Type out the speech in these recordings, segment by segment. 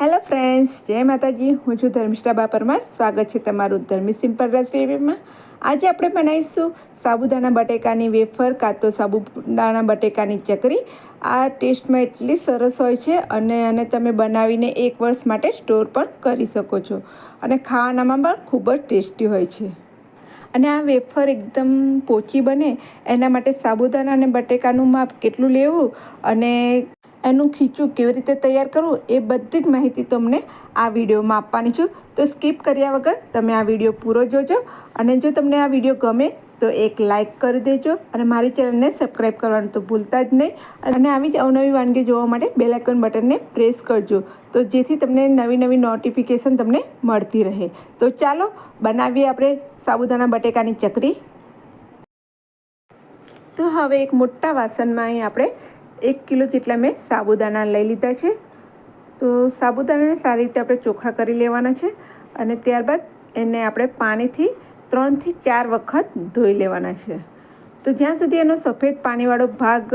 Hello friends જય માતાજી. હું છું ધર્મિષ્ઠા બા પરમાર સ્વાગત છે તમારું ધર્મી સિમ્પલ રેસીપીમાં આજે આપણે બનાવીશું સાબુદાણા બટેકાની વેફર કાં તો સાબુદાણા બટેકાની ચકરી. આ ટેસ્ટમાં એટલી સરસ હોય છે અને અને તમે બનાવીને એક વર્ષ માટે સ્ટોર પણ કરી શકો છો. અને ખાવાનામાં પણ ખૂબ જ ટેસ્ટી હોય છે. અને આ વેફર એકદમ પોચી બને. એના માટે સાબુદાણા અને બટેકાનું માપ કેટલું લેવું અને એનું ખીચું કેવી રીતે તૈયાર કરવું એ બધી જ માહિતી તમને આ વિડીયોમાં આપવાની છું. તો સ્કીપ કર્યા વગર તમે આ વીડિયો પૂરો જોજો અને જો તમને આ વીડિયો ગમે તો એક લાઇક કરી દેજો અને મારી ચેનલને સબસ્ક્રાઈબ કરવાનું તો ભૂલતા જ નહીં. અને આવી જ અવનવી વાનગી જોવા માટે બેલ આઇકોન બટનને પ્રેસ કરજો. તો જેથી તમને નવી નવી નોટિફિકેશન તમને મળતી રહે. તો ચાલો બનાવીએ આપણે સાબુદાણા બટેકાની ચકરી. તો હવે એક મોટા વાસણમાં અહીં આપણે એક કિલો જેટલા મેં સાબુદાણા લઈ લીધા છે. તો સાબુદાણાને સારી રીતે આપણે ચોખ્ખા કરી લેવાના છે અને ત્યારબાદ એને આપણે પાણીથી ત્રણથી ચાર વખત ધોઈ લેવાના છે. તો જ્યાં સુધી એનો સફેદ પાણીવાળો ભાગ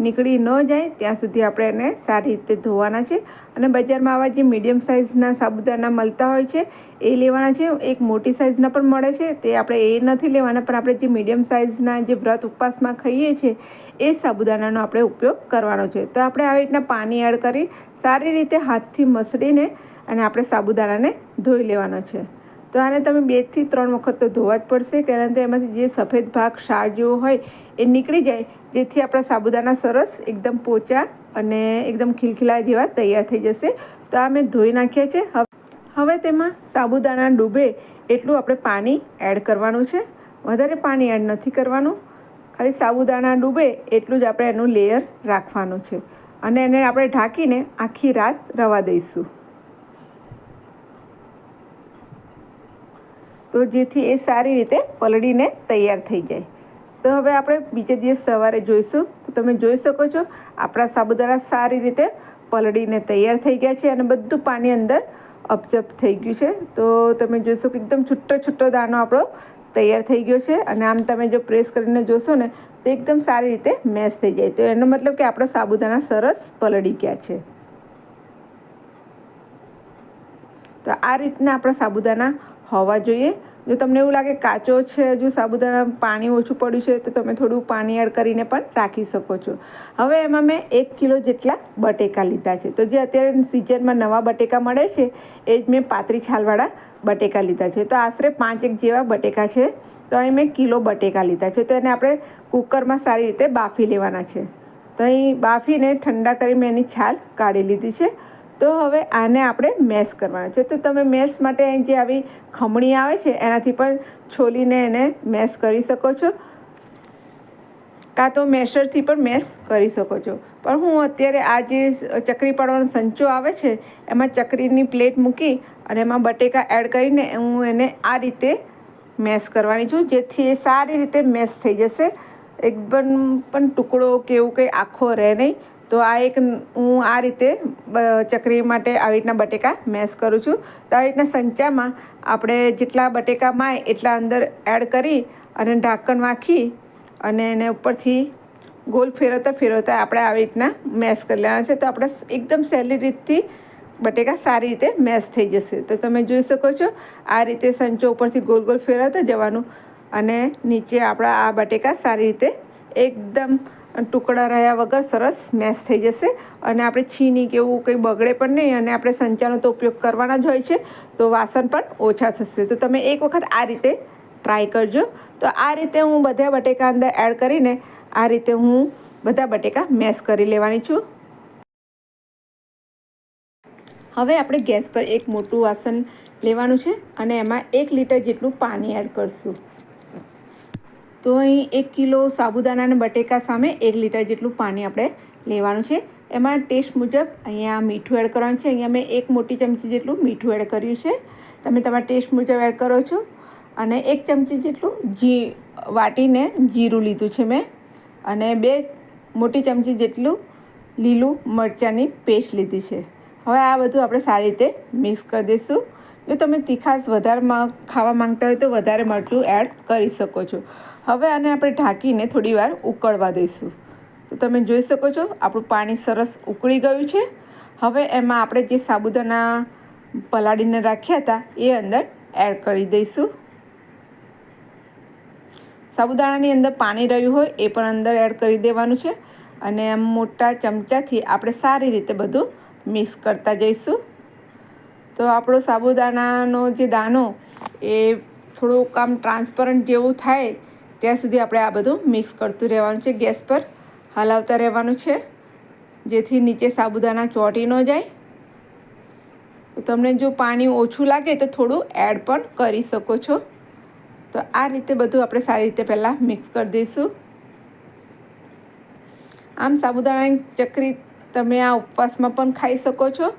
નીકળી ન જાય, ત્યાં સુધી આપણે એને સારી રીતે ધોવાના છે. અને બજારમાં આવા જે મીડિયમ સાઇઝના સાબુદાણા મળતા હોય છે, એ લેવાના છે. એક મોટી સાઇઝના પણ મળે છે. તે આપણે એ નથી લેવાના, પણ આપણે જે મીડિયમ સાઇઝના જે વ્રત ઉપવાસમાં ખાઈએ છીએ, એ સાબુદાણાનો આપણે ઉપયોગ કરવાનો છે. તો આપણે આવી રીતના પાણી એડ કરી સારી રીતે હાથથી મસળીને અને આપણે સાબુદાણાને ધોઈ લેવાનો છે. તો આને તમે બેથી ત્રણ વખત તો ધોવા જ પડશે, કારણ કે એમાંથી જે સફેદ ભાગ શાળ જેવો હોય, એ નીકળી જાય. જેથી આપણા સાબુદાણા સરસ એકદમ પોચા અને એકદમ ખીલખીલા જેવા તૈયાર થઈ જશે. તો આ મેં ધોઈ નાખ્યા છે. હવે તેમાં સાબુદાણા ડૂબે એટલું આપણે પાણી એડ કરવાનું છે. વધારે પાણી એડ નથી કરવાનું. ખાલી સાબુદાણા ડૂબે એટલું જ આપણે એનું લેયર રાખવાનું છે. અને એને આપણે ઢાંકીને આખી રાત રવા દઈશું. તો જેથી એ સારી રીતે પલળીને તૈયાર થઈ જાય. તો હવે આપણે બીજે દિવસ સવારે જોઈશું. તો તમે જોઈ શકો છો, આપણા સાબુદાણા સારી રીતે પલળીને તૈયાર થઈ ગયા છે અને બધું પાણી અંદર અપજપ થઈ ગયું છે. તો તમે જોશો કે એકદમ છૂટો છૂટો દાણો આપણો તૈયાર થઈ ગયો છે અને આમ તમે જો પ્રેસ કરીને જોશો ને, તો એકદમ સારી રીતે મેશ થઈ જાય. તો એનો મતલબ કે આપણા સાબુદાણા સરસ પલળી ગયા છે. તો આ રીતના આપણા સાબુદાણા હોવા જોઈએ. જો તમને એવું લાગે કાચો છે, જો સાબુદાણા પાણી ઓછું પડ્યું છે, તો તમે થોડું પાણી એડ કરીને પણ રાખી શકો છો. હવે એમાં મેં એક કિલો જેટલા બટેકા લીધા છે. તો જે અત્યારે સિઝનમાં નવા બટેકા મળે છે, એ જ મેં પાતરી છાલવાળા બટેકા લીધા છે. તો આશરે પાંચ એક જેવા બટેકા છે. તો અહીં મેં કિલો બટેકા લીધા છે. તો એને આપણે કુકરમાં સારી રીતે બાફી લેવાના છે. તો અહીં બાફીને ઠંડા કરી મેં એની છાલ કાઢી લીધી છે. તો હવે આને આપણે મેશ કરવાના છે. તો તમે મેશ માટે જે આવી ખમણી આવે છે, એનાથી પણ છોલીને એને મેશ કરી શકો છો. કાં તો મેશરથી પણ મેશ કરી શકો છો. પણ હું અત્યારે આ જે ચકરી પાડવાનો સંચો આવે છે, એમાં ચકરીની પ્લેટ મૂકી અને એમાં બટેકા એડ કરીને હું એને આ રીતે મેશ કરવાની છું, જેથી એ સારી રીતે મેશ થઈ જશે. એકદમ પણ ટુકડો કે એવું કંઈ આખો રહે નહીં. તો આ એક હું આ રીતે ચકરી માટે આવી રીતના બટેકા મેશ કરું છું. તો આવી રીતના સંચામાં આપણે જેટલા બટેકા માય એટલા અંદર એડ કરી અને ઢાંકણ વાંખી અને એને ઉપરથી ગોલ ફેરવતા ફેરવતા આપણે આવી રીતના મેશ કરી લેવાના છે. તો આપણે એકદમ સહેલી રીતથી બટેકા સારી રીતે મેશ થઈ જશે. તો તમે જોઈ શકો છો, આ રીતે સંચો ઉપરથી ગોલ ગોલ ફેરવતા જવાનું અને નીચે આપણા આ બટેકા સારી રીતે એકદમ ટુકડા રહ્યા વગર સરસ મેશ થઈ જશે. અને આપણે છીની કે એવું કંઈ બગડે પણ નહીં અને આપણે સંચાનો તો ઉપયોગ કરવાના જ હોય છે. તો વાસણ પણ ઓછા થશે. તો તમે એક વખત આ રીતે ટ્રાય કરજો. તો આ રીતે હું બધા બટેકા અંદર એડ કરીને આ રીતે હું બધા બટેકા મેશ કરી લેવાની છું. હવે આપણે ગેસ પર એક મોટું વાસણ લેવાનું છે. અને એમાં એક લીટર જેટલું પાણી એડ કરશું. તો અહીં એક કિલો સાબુદાણા અને બટેકા સામે એક લીટર જેટલું પાણી આપણે લેવાનું છે. એમાં ટેસ્ટ મુજબ અહીંયા મીઠું એડ કરવાનું છે. અહીંયા મેં એક મોટી ચમચી જેટલું મીઠું એડ કર્યું છે. તમે તમારા ટેસ્ટ મુજબ એડ કરો છો. અને એક ચમચી જેટલું જી, વાટીને જીરું લીધું છે મેં. અને બે મોટી ચમચી જેટલું લીલું મરચાંની પેસ્ટ લીધી છે. હવે આ બધું આપણે સારી રીતે મિક્સ કરી દઈશું. જો તમે તીખાશ વધારેમાં ખાવા માંગતા હોય તો વધારે મરચું એડ કરી શકો છો. હવે આને આપણે ઢાંકીને થોડીવાર ઉકળવા દઈશું. તો તમે જોઈ શકો છો, આપણું પાણી સરસ ઉકળી ગયું છે. હવે એમાં આપણે જે સાબુદાણા પલાળીને રાખ્યા હતા, એ અંદર એડ કરી દઈશું. સાબુદાણાની અંદર પાણી રહ્યું હોય, એ પણ અંદર એડ કરી દેવાનું છે. અને મોટા ચમચાથી આપણે સારી રીતે બધું મિક્સ કરતા જઈશું. તો આપણો સાબુદાણાનો જે દાણો, એ થોડુંક આમ ટ્રાન્સપરન્ટ જેવું થાય, ત્યાં સુધી આપણે આ બધું મિક્સ કરતું રહેવાનું છે. ગેસ પર હલાવતા રહેવાનું છે. જેથી નીચે સાબુદાણા ચોંટી ન જાય. તો તમને જો પાણી ઓછું લાગે તો થોડું એડ પણ કરી શકો છો. તો આ રીતે બધું આપણે સારી રીતે પહેલાં મિક્સ કરી દઈશું. આમ સાબુદાણાની ચકરી તમે આ ઉપવાસમાં પણ ખાઈ શકો છો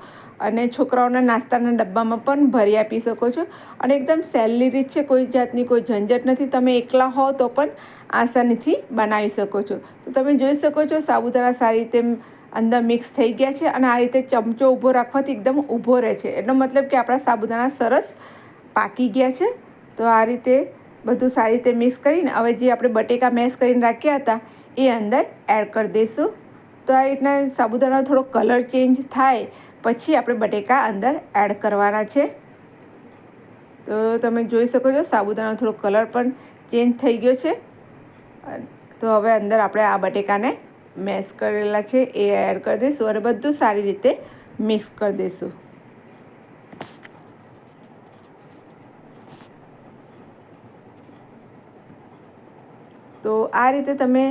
અને છોકરાઓના નાસ્તાના ડબ્બામાં પણ ભરી આપી શકો છો. અને એકદમ સહેલી રીત છે, કોઈ જાતની કોઈ ઝંઝટ નથી, તમે એકલા હો તો પણ આસાનીથી બનાવી શકો છો. તો તમે જોઈ શકો છો, સાબુદાણા સારી રીતે અંદર મિક્સ થઈ ગયા છે અને આ રીતે ચમચો ઊભો રાખવાથી એકદમ ઊભો રહે છે. એનો મતલબ કે આપણા સાબુદાણા સરસ પાકી ગયા છે. તો આ રીતે બધું સારી રીતે મિક્સ કરીને, હવે જે આપણે બટેકા મેશ કરીને રાખ્યા હતા, એ અંદર એડ કરી દઈશું. તો આ રીતના સાબુદાણાનો થોડો કલર ચેન્જ થાય, પછી આપણે બટેકા અંદર એડ કરવાના છે. તો તમે જોઈ શકો છો, સાબુદાણાનો થોડો કલર પણ ચેન્જ થઈ ગયો છે. તો હવે અંદર આપણે આ બટેકાને મેશ કરેલા છે, એ એડ કરી દઈશું અને બધું સારી રીતે મિક્સ કરી દઈશું. તો આ રીતે તમે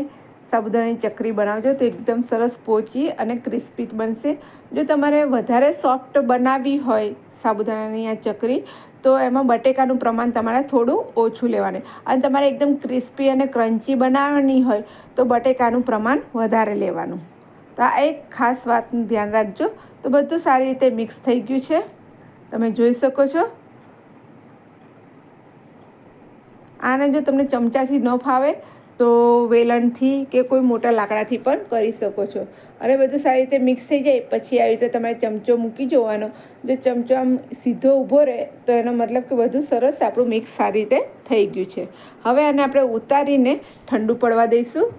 સાબુદાણાની ચકરી બનાવજો તો એકદમ સરસ પોચી અને ક્રિસ્પી બનશે. જો તમારે વધારે સોફ્ટ બનાવવી હોય સાબુદાણાની આ ચકરી, તો એમાં બટેકાનું પ્રમાણ તમારે થોડું ઓછું લેવાનું. અને તમારે એકદમ ક્રિસ્પી અને ક્રન્ચી બનાવવાની હોય, તો બટેકાનું પ્રમાણ વધારે લેવાનું. તો આ એક ખાસ વાતનું ધ્યાન રાખજો. તો બધું સારી રીતે મિક્સ થઈ ગયું છે. તમે જોઈ શકો છો. આને જો તમને ચમચાથી ન ફાવે તો વેલણથી કે કોઈ મોટા લાકડાથી પણ કરી શકો છો. અને બધું સારી રીતે મિક્સ થઈ જાય, પછી આવી રીતે તમારે ચમચો મૂકી જોવાનો. જો ચમચો આમ સીધો ઊભો રહે, તો એનો મતલબ કે બધું સરસ આપણું મિક્સ સારી રીતે થઈ ગયું છે. હવે આને આપણે ઉતારીને ઠંડુ પડવા દઈશું.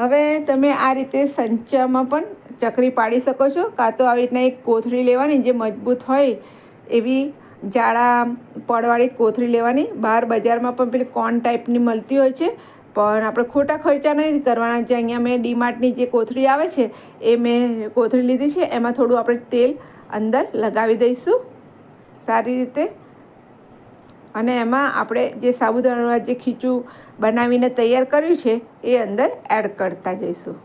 હવે તમે આ રીતે સંચામાં પણ ચકરી પાડી શકો છો, કાં તો આવી રીતના એક કોથળી લેવાની જે મજબૂત હોય, એવી જાડા પડવાળી કોથળી લેવાની. બહાર બજારમાં પણ પેલી કોન ટાઈપની મળતી હોય છે. પણ આપણે ખોટા ખર્ચા નથી કરવાના. જે અહીંયા મેં ડીમાર્ટની જે કોથળી આવે છે, એ મેં કોથળી લીધી છે. એમાં થોડું આપણે તેલ અંદર લગાવી દઈશું. સારી રીતે. અને એમાં આપણે જે સાબુદાણા જે ખીચું બનાવીને તૈયાર કર્યું છે, એ અંદર એડ કરતા જઈશું.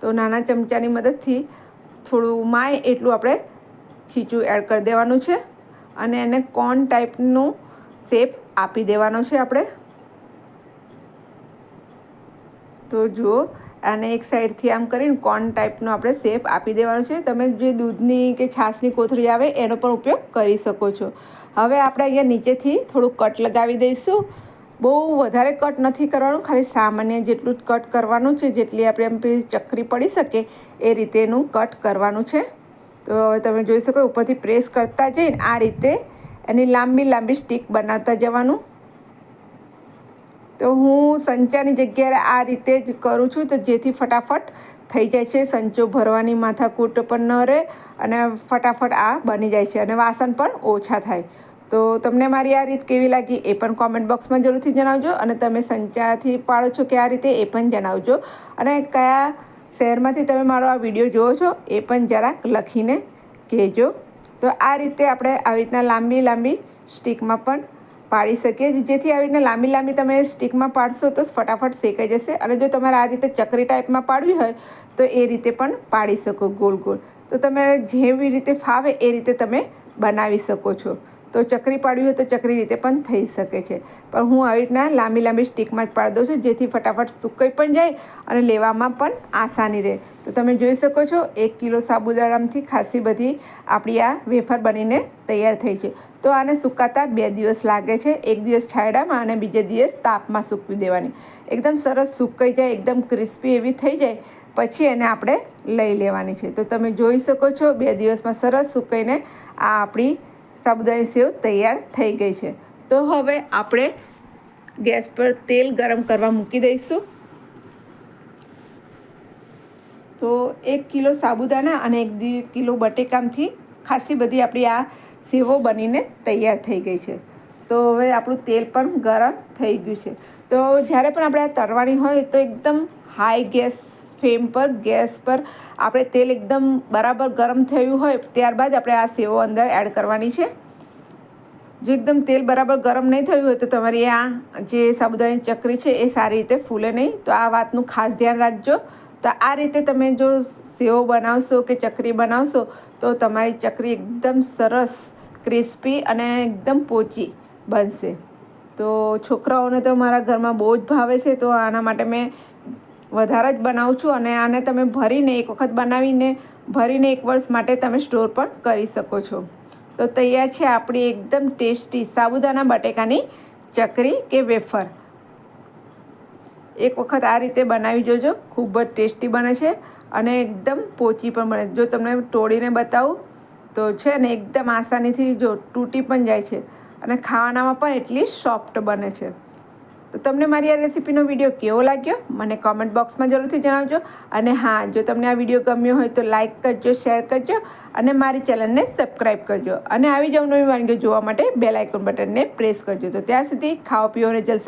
તો નાના ચમચાની મદદથી થોડું માય એટલું આપણે ખીચું એડ કરી દેવાનું છે. અને એને કોન ટાઈપનું શેપ આપી દેવાનો છે આપણે. તો જુઓ અને એક સાઈડથી આમ કરીને કોર્ન ટાઈપનો આપણે શેપ આપી દેવાનો છે. તમે જે દૂધની કે છાશની કોથળી આવે, એનો પણ ઉપયોગ કરી શકો છો. હવે આપણે અહીંયા નીચેથી થોડું કટ લગાવી દઈશું. બહુ વધારે કટ નથી કરવાનું, ખાલી સામાન્ય જેટલું જ કટ કરવાનું છે. જેટલી આપણે એમ ચકરી પડી શકે, એ રીતેનું કટ કરવાનું છે. તો હવે તમે જોઈ શકો, ઉપરથી પ્રેસ કરતા જઈને આ રીતે એની લાંબી લાંબી સ્ટીક બનાવતા જવાનું. તો હું સંચાની જગ્યાએ આ રીતે જ કરું છું તો જેથી ફટાફટ થઈ જાય છે. સંચો ભરવાની માથાકૂટ પણ ન રહે અને ફટાફટ આ બની જાય છે અને વાસણ પણ ઓછા થાય. તો તમને મારી આ રીત કેવી લાગી એ પણ કોમેન્ટ બોક્સમાં જરૂરથી જણાવજો અને તમે સંચાથી પાડો છો કે આ રીતે એ પણ જણાવજો. અને કયા શહેરમાંથી તમે મારો આ વીડિયો જુઓ છો એ પણ જરાક લખીને કહેજો. તો આ રીતે આપણે આવી રીતના લાંબી લાંબી સ્ટીકમાં પણ પાડી શકીએ જેથી આવી રીતના લાંબી લાંબી તમે સ્ટીકમાં પાડશો તો ફટાફટ શેકાઈ જશે. અને જો તમારે આ રીતે ચકરી ટાઈપમાં પાડવી હોય, તો એ રીતે પણ પાડી શકો ગોલ ગોલ. તો તમે જેવી રીતે ફાવે એ રીતે તમે બનાવી શકો છો. તો ચકરી પાડવી હોય તો ચકરી રીતે પણ થઈ શકે છે. પણ હું આવી રીતના લાંબી લાંબી સ્ટીકમાં જ પાડી દઉં છું, જેથી ફટાફટ સુકાઈ પણ જાય અને લેવામાં પણ આસાની રહે. તો તમે જોઈ શકો છો, એક કિલો સાબુદાણામથી ખાસી બધી આપણી આ વેફર બનીને તૈયાર થઈ છે. તો આને સુકાતા બે દિવસ લાગે છે, એક દિવસ છાયડામાં અને બીજે દિવસ તાપમાં સૂકવી દેવાની. એકદમ સરસ સુકાઈ જાય, એકદમ ક્રિસ્પી એવી થઈ જાય, પછી એને આપણે લઈ લેવાની છે. તો તમે જોઈ શકો છો, બે દિવસમાં સરસ સુકાઈને આ આપણી સાબુદાણી સેવ તૈયાર થઈ ગઈ છે. તો હવે આપણે ગેસ પર તેલ ગરમ કરવા મૂકી દઈશું. તો એક કિલો સાબુદાણા અને એક કિલો બટેકામથી ખાસી બધી આપણી આ સેવો બનીને તૈયાર થઈ ગઈ છે. તો હવે આપણું તેલ પણ ગરમ થઈ ગયું છે. તો જ્યારે પણ આપણે આ તરવાની હોય તો એકદમ હાઈ ગેસ ફ્લેમ પર ગેસ પર આપણે તેલ એકદમ બરાબર ગરમ થયું હોય ત્યારબાદ આપણે આ સેવો અંદર એડ કરવાની છે. જો એકદમ તેલ બરાબર ગરમ નહીં થયું હોય તો તમારી આ જે સાબુદાણાની ચકરી છે એ સારી રીતે ફૂલે નહીં. તો આ વાતનું ખાસ ધ્યાન રાખજો. તો આ રીતે તમે જો સેવો બનાવશો કે ચકરી બનાવશો તો તમારી ચકરી એકદમ સરસ, ક્રિસ્પી અને એકદમ પોચી. બનશે. તો છોકરાઓને તો મારા ઘરમાં બહુ જ ભાવે છે, તો આના માટે મેં વધારે જ બનાવું છું અને આને તમે ભરીને એક વખત બનાવીને, ભરીને એક વર્ષ માટે તમે સ્ટોર પણ કરી શકો છો. તો તૈયાર છે આપણી એકદમ ટેસ્ટી સાબુદાણા બટેકાની ચકરી કે વેફર. એક વખત આ રીતે બનાવી જોજો, ખૂબ જ ટેસ્ટી બને છે અને એકદમ પોચી પણ બને. જો તમને તોડીને બતાવું, તો છે ને એકદમ આસાનીથી જો તૂટી પણ જાય છે. અને ખાવાનામાં પણ એટલી સોફ્ટ બને છે. તો તમને મારી આ રેસીપીનો વીડિયો કેવો લાગ્યો? મને કોમેન્ટ બોક્સમાં જરૂરથી જણાવજો. અને હા, જો તમને આ વીડિયો ગમ્યો હોય તો લાઇક કરજો શેર કરજો અને મારી ચેનલને સબસ્ક્રાઈબ કરજો. અને આવી જ નવી વાનગીઓ જોવા માટે બેલ આઇકોન બટનને પ્રેસ કરજો. તો ત્યાં સુધી ખાઓ, પીઓ જલસા